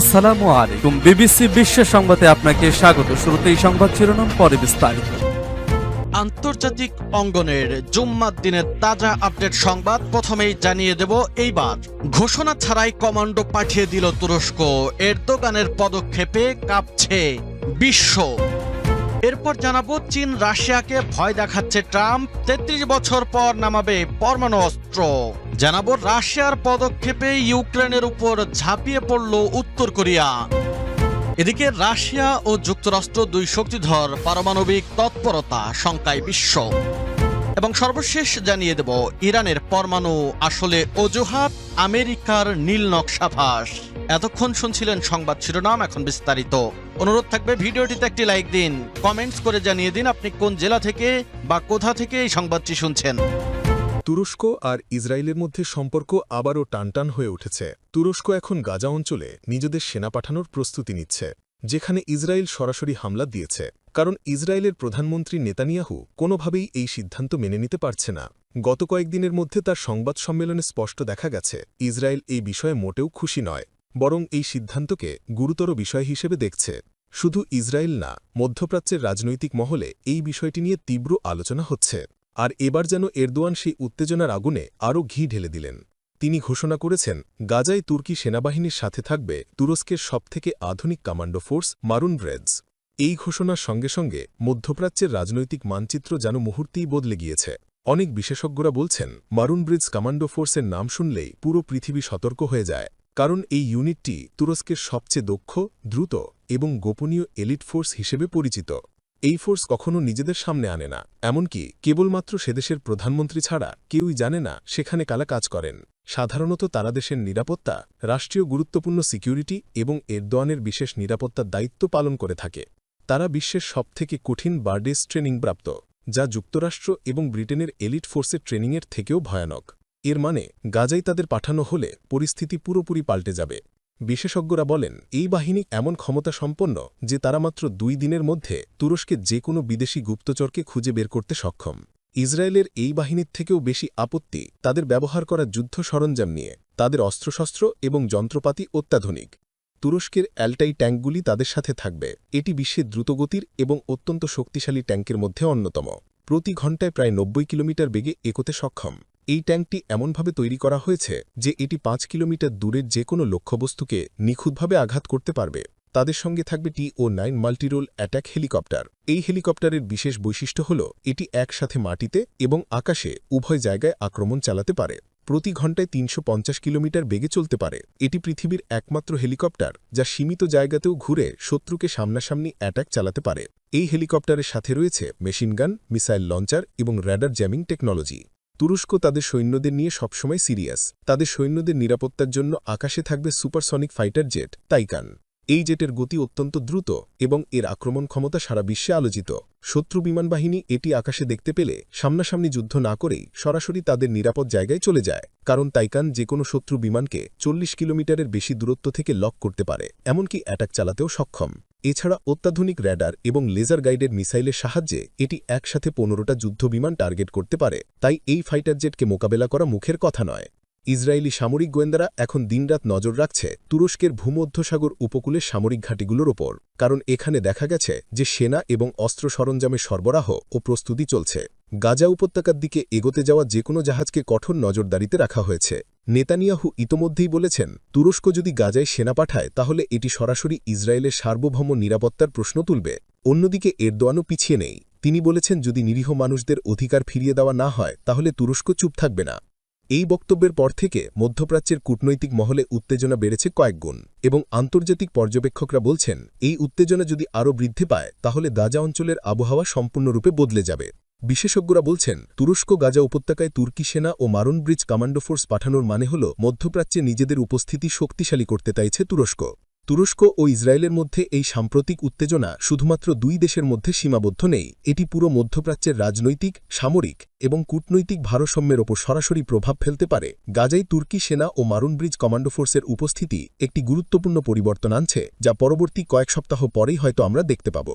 আসসালামু আলাইকুম। বিবিসি বিশ্ব সংবাদে আপনাকে স্বাগত। শুরুতে এই সংবাদ শিরোনাম, পরে বিস্তারিত। আন্তর্জাতিক অঙ্গনের জুম্মার দিনের তাজা আপডেট সংবাদ প্রথমেই জানিয়ে দেব এইবার। ঘোষণা ছাড়াই কমান্ডো পাঠিয়ে দিল তুরস্ক। এরদোগানের পদক্ষেপে কাঁপছে বিশ্ব। এরপর জানাব চীন রাশিয়াকে ভয় দেখাচ্ছে ট্রাম্প। তেত্রিশ বছর পর নামাবে পরমাণু অস্ত্র। জানাব রাশিয়ার পদক্ষেপে ইউক্রেনের উপর ঝাঁপিয়ে পড়ল উত্তর কোরিয়া। এদিকে রাশিয়া ও যুক্তরাষ্ট্র দুই শক্তিধর পারমাণবিক তৎপরতা শঙ্কায় বিশ্ব এবং সর্বশেষ জানিয়ে দেব, ইরানের পরমাণু আসলে অজুহাত, আমেরিকার নীল নকশাভাস এতক্ষণ শুনছিলেন সংবাদ শিরোনাম, এখন বিস্তারিত। অনুরোধ থাকবে ভিডিওটিতে একটি লাইক দিন, কমেন্টস করে জানিয়ে দিন আপনি কোন জেলা থেকে বা কোথা থেকে এই সংবাদটি শুনছেন। তুরস্ক আর ইসরায়েলের মধ্যে সম্পর্ক আবারও টানটান হয়ে উঠেছে। তুরস্ক এখন গাজা অঞ্চলে নিজেদের সেনা পাঠানোর প্রস্তুতি নিচ্ছে, যেখানে ইসরায়েল সরাসরি হামলা দিয়েছে। কারণ ইসরায়েলের প্রধানমন্ত্রী নেতানিয়াহু কোনোভাবেই এই সিদ্ধান্ত মেনে নিতে পারছে না। গত কয়েকদিনের মধ্যে তার সংবাদ সম্মেলনে স্পষ্ট দেখা গেছে, ইসরায়েল এই বিষয়ে মোটেও খুশি নয়। বরং এই সিদ্ধান্তকে গুরুতর বিষয় হিসেবে দেখছে। শুধু ইসরায়েল না, মধ্যপ্রাচ্যের রাজনৈতিক মহলে এই বিষয়টি নিয়ে তীব্র আলোচনা হচ্ছে। আর এবার যেন এরদোয়ান সেই উত্তেজনার আগুনে আরও ঘি ঢেলে দিলেন। তিনি ঘোষণা করেছেন, গাজায় তুর্কি সেনাবাহিনীর সাথে থাকবে তুরস্কের সবথেকে আধুনিক কমান্ডো ফোর্স মারুন ব্রেডস। এই ঘোষণার সঙ্গে সঙ্গে মধ্যপ্রাচ্যের রাজনৈতিক মানচিত্র যেন মুহূর্তেই বদলে গিয়েছে। অনেক বিশেষজ্ঞরা বলছেন, মারুন ব্রিজ কমান্ডো ফোর্সের নাম শুনলেই পুরো পৃথিবী সতর্ক হয়ে যায়। কারণ এই ইউনিটটি তুরস্কের সবচেয়ে দক্ষ, দ্রুত এবং গোপনীয় এলিট ফোর্স হিসেবে পরিচিত। এই ফোর্স কখনো নিজেদের সামনে আনে না, এমনকি কেবলমাত্র সেদেশের প্রধানমন্ত্রী ছাড়া কেউই জানে না সেখানে কালা কাজ করেন। সাধারণত তারা দেশের নিরাপত্তা, রাষ্ট্রীয় গুরুত্বপূর্ণ সিকিউরিটি এবং এরদোয়ানের বিশেষ নিরাপত্তার দায়িত্ব পালন করে থাকে। তারা বিশ্বের সবথেকে কঠিন বার্ডেস ট্রেনিং প্রাপ্ত যা যুক্তরাষ্ট্র এবং ব্রিটেনের এলিট ফোর্সের ট্রেনিংয়ের থেকেও ভয়ানক। এর মানে গাজাই তাদের পাঠানো হলে পরিস্থিতি পুরোপুরি পাল্টে যাবে। বিশেষজ্ঞরা বলেন, এই বাহিনী এমন ক্ষমতা সম্পন্ন যে তারা মাত্র দুই দিনের মধ্যে তুরস্কে যে কোনো বিদেশি গুপ্তচরকে খুঁজে বের করতে সক্ষম। ইসরায়েলের এই বাহিনীর থেকেও বেশি আপত্তি তাদের ব্যবহার করা যুদ্ধ সরঞ্জাম নিয়ে, তাদের অস্ত্রশস্ত্র এবং যন্ত্রপাতি অত্যাধুনিক। তুরস্কের অ্যালটাই ট্যাঙ্কগুলি তাদের সাথে থাকবে, এটি বিশ্বের দ্রুতগতির এবং অত্যন্ত শক্তিশালী ট্যাঙ্কের মধ্যে অন্যতম। প্রতি ঘণ্টায় প্রায় নব্বই কিলোমিটার বেগে এগোতে সক্ষম। এই ট্যাঙ্কটি এমনভাবে তৈরি করা হয়েছে যে এটি পাঁচ কিলোমিটার দূরের যে কোনো লক্ষ্যবস্তুকে নিখুঁতভাবে আঘাত করতে পারবে। তাদের সঙ্গে থাকবে টি ও নাইন মাল্টিরোল অ্যাট্যাক হেলিকপ্টার। এই হেলিকপ্টারের বিশেষ বৈশিষ্ট্য হল, এটি একসাথে মাটিতে এবং আকাশে উভয় জায়গায় আক্রমণ চালাতে পারে। প্রতি ঘণ্টায় তিনশো কিলোমিটার বেগে চলতে পারে। এটি পৃথিবীর একমাত্র হেলিকপ্টার, যা সীমিত জায়গাতেও ঘুরে শত্রুকে সামনাসামনি অ্যাটাক চালাতে পারে। এই হেলিকপ্টারের সাথে রয়েছে মেশিনগান মিসাইল লঞ্চার এবং র্যাডার জ্যামিং টেকনোলজি। তুরস্ক তাদের সৈন্যদের নিয়ে সবসময় সিরিয়াস। তাদের সৈন্যদের নিরাপত্তার জন্য আকাশে থাকবে সুপারসনিক ফাইটার জেট, তাইকান। এই জেটের গতি অত্যন্ত দ্রুত এবং এর আক্রমণ ক্ষমতা সারা বিশ্বে আলোচিত। শত্রু বিমান বাহিনী এটি আকাশে দেখতে পেলে সামনাসামনি যুদ্ধ না করেই সরাসরি তাদের নিরাপদ জায়গায় চলে যায়, কারণ তাইকান যে কোনো শত্রু বিমানকে চল্লিশ কিলোমিটারের বেশি দূরত্ব থেকে লক করতে পারে, এমনকি অ্যাটাক চালাতেও সক্ষম। এছাড়া অত্যাধুনিক র্যাডার এবং লেজার গাইডেড মিসাইলের সাহায্যে এটি একসাথে পনেরোটা যুদ্ধবিমান টার্গেট করতে পারে। তাই এই ফাইটার জেটকে মোকাবেলা করা মুখের কথা নয়। ইসরায়েলি সামরিক গোয়েন্দারা এখন দিনরাত নজর রাখছে তুরস্কের ভূমধ্যসাগর উপকূলের সামরিক ঘাঁটিগুলোর ওপর, কারণ এখানে দেখা গেছে যে সেনা এবং অস্ত্র সরঞ্জামের সরবরাহ ও প্রস্তুতি চলছে। গাজা উপত্যকার দিকে এগোতে যাওয়া যে কোনো জাহাজকে কঠোর নজরদারিতে রাখা হয়েছে। নেতানিয়াহু ইতোমধ্যেই বলেছেন, তুরস্ক যদি গাজায় সেনা পাঠায়, তাহলে এটি সরাসরি ইসরায়েলের সার্বভৌম নিরাপত্তার প্রশ্ন তুলবে। অন্যদিকে এরদোয়ানও পিছিয়ে নেই। তিনি বলেছেন, যদি নিরীহ মানুষদের অধিকার ফিরিয়ে দেওয়া না হয়, তাহলে তুরস্ক চুপ থাকবে না। এই বক্তব্যের পর থেকে মধ্যপ্রাচ্যের কূটনৈতিক মহলে উত্তেজনা বেড়েছে কয়েকগুণ এবং আন্তর্জাতিক পর্যবেক্ষকরা বলছেন, এই উত্তেজনা যদি আরও বৃদ্ধি পায়, তাহলে গাজা অঞ্চলের আবহাওয়া সম্পূর্ণরূপে বদলে যাবে। বিশেষজ্ঞরা বলছেন, তুরস্ক গাজা উপত্যকায় তুর্কি সেনা ও মারুন ব্রিজ কমান্ডো ফোর্স পাঠানোর মানে হল, মধ্যপ্রাচ্যে নিজেদের উপস্থিতি শক্তিশালী করতে চাইছে তুরস্ক। তুরস্ক ও ইসরায়েলের মধ্যে এই সাম্প্রতিক উত্তেজনা শুধুমাত্র দুই দেশের মধ্যে সীমাবদ্ধ নেই, এটি পুরো মধ্যপ্রাচ্যের রাজনৈতিক, সামরিক এবং কূটনৈতিক ভারসাম্যের ওপর সরাসরি প্রভাব ফেলতে পারে। গাজাই তুর্কি সেনা ও মারুন ব্রিজ কমান্ডো ফোর্সের উপস্থিতি একটি গুরুত্বপূর্ণ পরিবর্তন আনছে, যা পরবর্তী কয়েক সপ্তাহ পরেই হয়তো আমরা দেখতে পাব।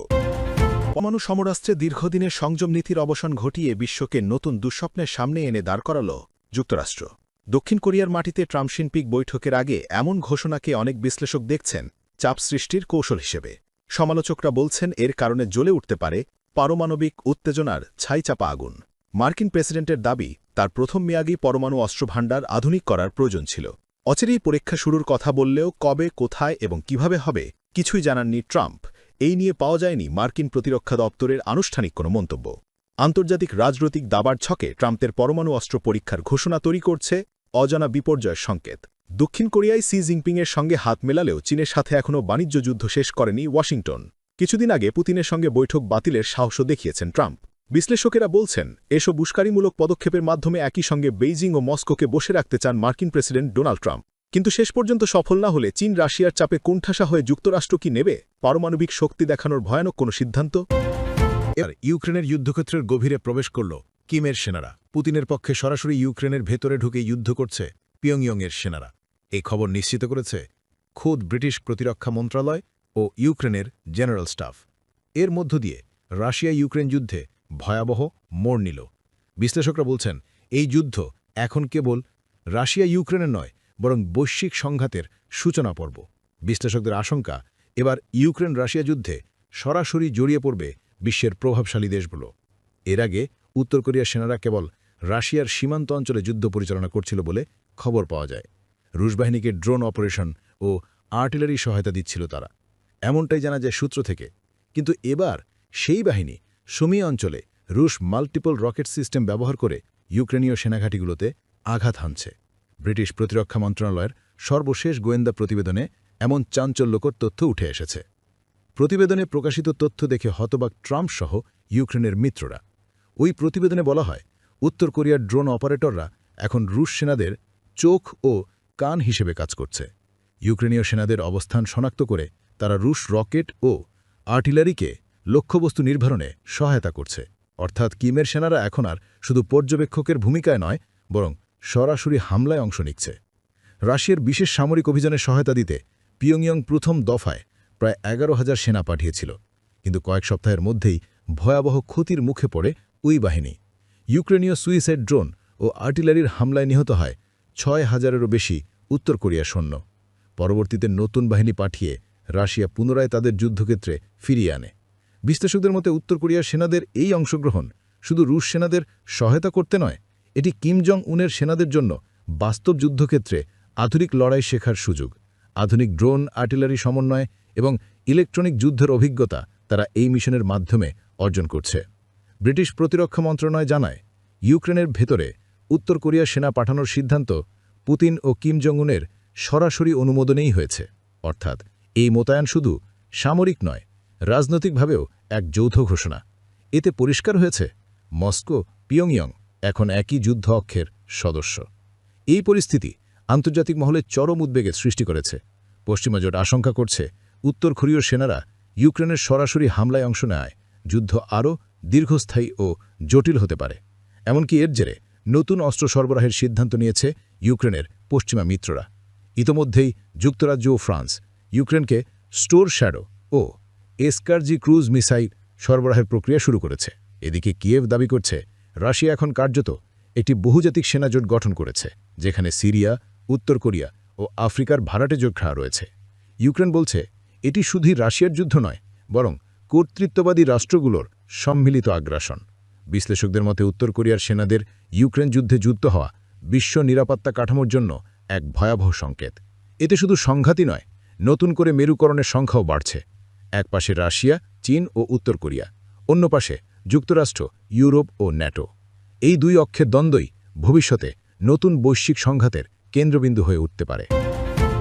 পরমাণু সমরাস্ত্রে দীর্ঘদিনের সংযম নীতির অবসান ঘটিয়ে বিশ্বকে নতুন দুঃস্বপ্নের সামনে এনে দাঁড় করাল যুক্তরাষ্ট্র। দক্ষিণ কোরিয়ার মাটিতে ট্রাম্পশিনপিক বৈঠকের আগে এমন ঘোষণাকে অনেক বিশ্লেষক দেখছেন চাপ সৃষ্টির কৌশল হিসেবে। সমালোচকরা বলছেন এর কারণে জ্বলে উঠতে পারে পারমাণবিক উত্তেজনার ছাইচাপা আগুন। মার্কিন প্রেসিডেন্টের দাবি, তার প্রথম মেয়াগী পরমাণু অস্ত্রভাণ্ডার আধুনিক করার প্রয়োজন ছিল। অচিরেই পরীক্ষা শুরুর কথা বললেও কবে, কোথায় এবং কীভাবে হবে, কিছুই জানাননি ট্রাম্প। এই নিয়ে পাওয়া যায়নি মার্কিন প্রতিরক্ষা দপ্তরের আনুষ্ঠানিক কোনো মন্তব্য। আন্তর্জাতিক রাজনৈতিক দাবার ছকে ট্রাম্পের পরমাণু অস্ত্র পরীক্ষার ঘোষণা তৈরি করছে অজানা বিপর্যয়ের সংকেত। দক্ষিণ কোরিয়ায় সি জিনপিংয়ের সঙ্গে হাত মেলালেও চীনের সাথে এখনও বাণিজ্য যুদ্ধ শেষ করেনি ওয়াশিংটন। কিছুদিন আগে পুতিনের সঙ্গে বৈঠক বাতিলের সাহসও দেখিয়েছেন ট্রাম্প। বিশ্লেষকেরা বলছেন, এসব উস্কারিমূলক পদক্ষেপের মাধ্যমে একই সঙ্গে বেইজিং ও মস্কোকে বসে রাখতে চান মার্কিন প্রেসিডেন্ট ডোনাল্ড ট্রাম্প। কিন্তু শেষ পর্যন্ত সফল না হলে চীন রাশিয়ার চাপে কোণঠাসা হয়ে যুক্তরাষ্ট্র কি নেবে? পারমাণবিক শক্তি দেখানোর ভয়ানক কোনো সিদ্ধান্ত? এবার ইউক্রেনের যুদ্ধক্ষেত্রের গভীরে প্রবেশ করল কিমের সেনারা। পুতিনের পক্ষে সরাসরি ইউক্রেনের ভেতরে ঢুকে যুদ্ধ করছে পিয়ংইয়ংয়ের সেনারা। এই খবর নিশ্চিত করেছে খোদ ব্রিটিশ প্রতিরক্ষা মন্ত্রণালয় ও ইউক্রেনের জেনারেল স্টাফ। এর মধ্য দিয়ে রাশিয়া ইউক্রেন যুদ্ধে ভয়াবহ মোড় নিল। বিশ্লেষকরা বলছেন, এই যুদ্ধ এখন কেবল রাশিয়া ইউক্রেনের নয় বরং বৈশ্বিক সংঘাতের সূচনা পর্ব। বিশ্লেষকদের আশঙ্কা, এবার ইউক্রেন রাশিয়া যুদ্ধে সরাসরি জড়িয়ে পড়বে বিশ্বের প্রভাবশালী দেশগুলো। এর আগে উত্তর কোরিয়ার সেনারা কেবল রাশিয়ার সীমান্ত অঞ্চলে যুদ্ধ পরিচালনা করছিল বলে খবর পাওয়া যায়। রুশ বাহিনীকে ড্রোন অপারেশন ও আর্টিলারি সহায়তা দিচ্ছিল তারা। এমনটাই জানা যায় সূত্র থেকে। কিন্তু এবার সেই বাহিনী সুমি অঞ্চলে রুশ মাল্টিপল রকেট সিস্টেম ব্যবহার করে ইউক্রেনীয় সেনাঘাঁটিগুলোতে আঘাত হানছে। ব্রিটিশ প্রতিরক্ষা মন্ত্রণালয়ের সর্বশেষ গোয়েন্দা প্রতিবেদনে এমন চাঞ্চল্যকর তথ্য উঠে এসেছে। প্রতিবেদনে প্রকাশিত তথ্য দেখে হতবাক ট্রাম্প সহ ইউক্রেনের মিত্ররা। ওই প্রতিবেদনে বলা হয়, উত্তর কোরিয়ার ড্রোন অপারেটররা এখন রুশ সেনাদের চোখ ও কান হিসেবে কাজ করছে। ইউক্রেনীয় সেনাদের অবস্থান শনাক্ত করে তারা রুশ রকেট ও আর্টিলারিকে লক্ষ্যবস্তু নির্ধারণে সহায়তা করছে। অর্থাৎ কিমের সেনারা এখন আর শুধু পর্যবেক্ষকের ভূমিকায় নয়, বরং সরাসরি হামলায় অংশ নিচ্ছে। রাশিয়ার বিশেষ সামরিক অভিযানে সহায়তা দিতে পিয়ংইয়ং প্রথম দফায় প্রায় এগারো হাজার সেনা পাঠিয়েছিল। কিন্তু কয়েক সপ্তাহের মধ্যেই ভয়াবহ ক্ষতির মুখে পড়ে ওই বাহিনী। ইউক্রেনীয় সুইসাইড ড্রোন ও আর্টিলারির হামলায় নিহত হয় ছয় হাজারেরও বেশি উত্তর কোরিয়ার সৈন্য। পরবর্তীতে নতুন বাহিনী পাঠিয়ে রাশিয়া পুনরায় তাদের যুদ্ধক্ষেত্রে ফিরিয়ে আনে। বিশ্লেষকদের মতে উত্তর কোরিয়ার সেনাদের এই অংশগ্রহণ শুধু রুশ সেনাদের সহায়তা করতে নয় এটি কিম জং উনের সেনাদের জন্য বাস্তব যুদ্ধক্ষেত্রে আধুনিক লড়াই শেখার সুযোগ। আধুনিক ড্রোন, আর্টিলারি সমন্বয় এবং ইলেকট্রনিক যুদ্ধের অভিজ্ঞতা তারা এই মিশনের মাধ্যমে অর্জন করছে। ব্রিটিশ প্রতিরক্ষা মন্ত্রণালয় জানায়, ইউক্রেনের ভেতরে উত্তর কোরিয়ার সেনা পাঠানোর সিদ্ধান্ত পুতিন ও কিম জং উনের সরাসরি অনুমোদনেই হয়েছে। অর্থাৎ এই মোতায়েন শুধু সামরিক নয়, রাজনৈতিকভাবেও এক যৌথ ঘোষণা। এতে পরিষ্কার হয়েছে, মস্কো, পিয়ংইয়ং এখন একই যুদ্ধ অক্ষের সদস্য। এই পরিস্থিতি আন্তর্জাতিক মহলে চরম উদ্বেগের সৃষ্টি করেছে। পশ্চিমা জোট আশঙ্কা করছে, উত্তর কোরীয় সেনারা ইউক্রেনের সরাসরি হামলায় অংশ নেয়, যুদ্ধ আরও দীর্ঘস্থায়ী ও জটিল হতে পারে। এমনকি এর জেরে নতুন অস্ত্র সরবরাহের সিদ্ধান্ত নিয়েছে ইউক্রেনের পশ্চিমা মিত্ররা। ইতোমধ্যেই যুক্তরাজ্য ও ফ্রান্স ইউক্রেনকে স্টোর শ্যাডো ও এসকারজি ক্রুজ মিসাইল সরবরাহের প্রক্রিয়া শুরু করেছে। এদিকে কিয়েভ দাবি করছে রাশিয়া এখন কার্যত একটি বহুজাতিক সেনাজোট গঠন করেছে, যেখানে সিরিয়া, উত্তর কোরিয়া ও আফ্রিকার ভাড়াটে যোগখা রয়েছে। ইউক্রেন বলছে, এটি শুধুই রাশিয়ার যুদ্ধ নয়, বরং কর্তৃত্ববাদী রাষ্ট্রগুলোর সম্মিলিত আগ্রাসন। বিশ্লেষকদের মতে, উত্তর কোরিয়ার সেনাদের ইউক্রেন যুদ্ধে যুক্ত হওয়া বিশ্ব নিরাপত্তা কাঠামোর জন্য এক ভয়াবহ সংকেত। এতে শুধু সংঘাতই নয়, নতুন করে মেরুকরণের সংখ্যাও বাড়ছে। এক পাশে রাশিয়া, চীন ও উত্তর কোরিয়া, অন্য পাশে যুক্তরাষ্ট্র, ইউরোপ ও ন্যাটো। এই দুই অক্ষের দ্বন্দ্বই ভবিষ্যতে নতুন বৈশ্বিক সংঘাতের কেন্দ্রবিন্দু হয়ে উঠতে পারে।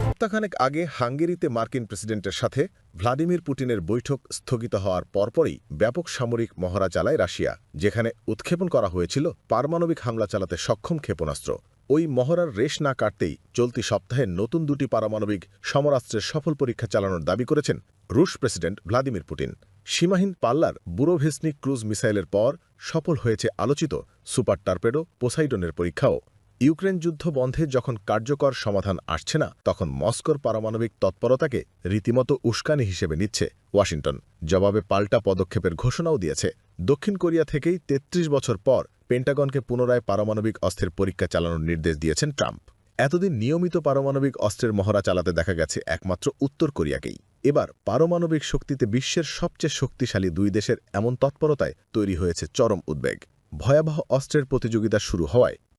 সপ্তাহখানেক আগে হাঙ্গেরিতে মার্কিন প্রেসিডেন্টের সাথে ভ্লাদিমির পুটিনের বৈঠক স্থগিত হওয়ার পরপরই ব্যাপক সামরিক মহড়া চালায় রাশিয়া, যেখানে উৎক্ষেপণ করা হয়েছিল পারমাণবিক হামলা চালাতে সক্ষম ক্ষেপণাস্ত্র। ওই মহড়ার রেশ না কাটতেই চলতি সপ্তাহে নতুন দুটি পারমাণবিক সমরাস্ত্রের সফল পরীক্ষা চালানোর দাবি করেছেন রুশ প্রেসিডেন্ট ভ্লাদিমির পুটিন সীমাহীন পাল্লার বুরোভেসনিক ক্রুজ মিসাইলের পর সফল হয়েছে আলোচিত সুপার টার্পেডো পোসাইডনের পরীক্ষাও। ইউক্রেন যুদ্ধ বন্ধে যখন কার্যকর সমাধান আসছে না, তখন মস্কোর পারমাণবিক তৎপরতাকে রীতিমতো উস্কানি হিসেবে নিচ্ছে ওয়াশিংটন। জবাবে পাল্টা পদক্ষেপের ঘোষণাও দিয়েছে। দক্ষিণ কোরিয়া থেকেই ৩৩ বছর পর পেন্টাগনকে পুনরায় পারমাণবিক অস্ত্রের পরীক্ষা চালানোর নির্দেশ দিয়েছেন ট্রাম্প। এতদিন নিয়মিত পারমাণবিক অস্ত্রের মহড়া চালাতে দেখা গেছে একমাত্র উত্তর কোরিয়াকেই। এবার পারমাণবিক শক্তিতে বিশ্বের সবচেয়ে শক্তিশালী দুই দেশের এমন তৎপরতায় তৈরি হয়েছে চরম উদ্বেগ। ভয়াবহ অস্ত্রের প্রতিযোগিতা শুরু হওয়ায়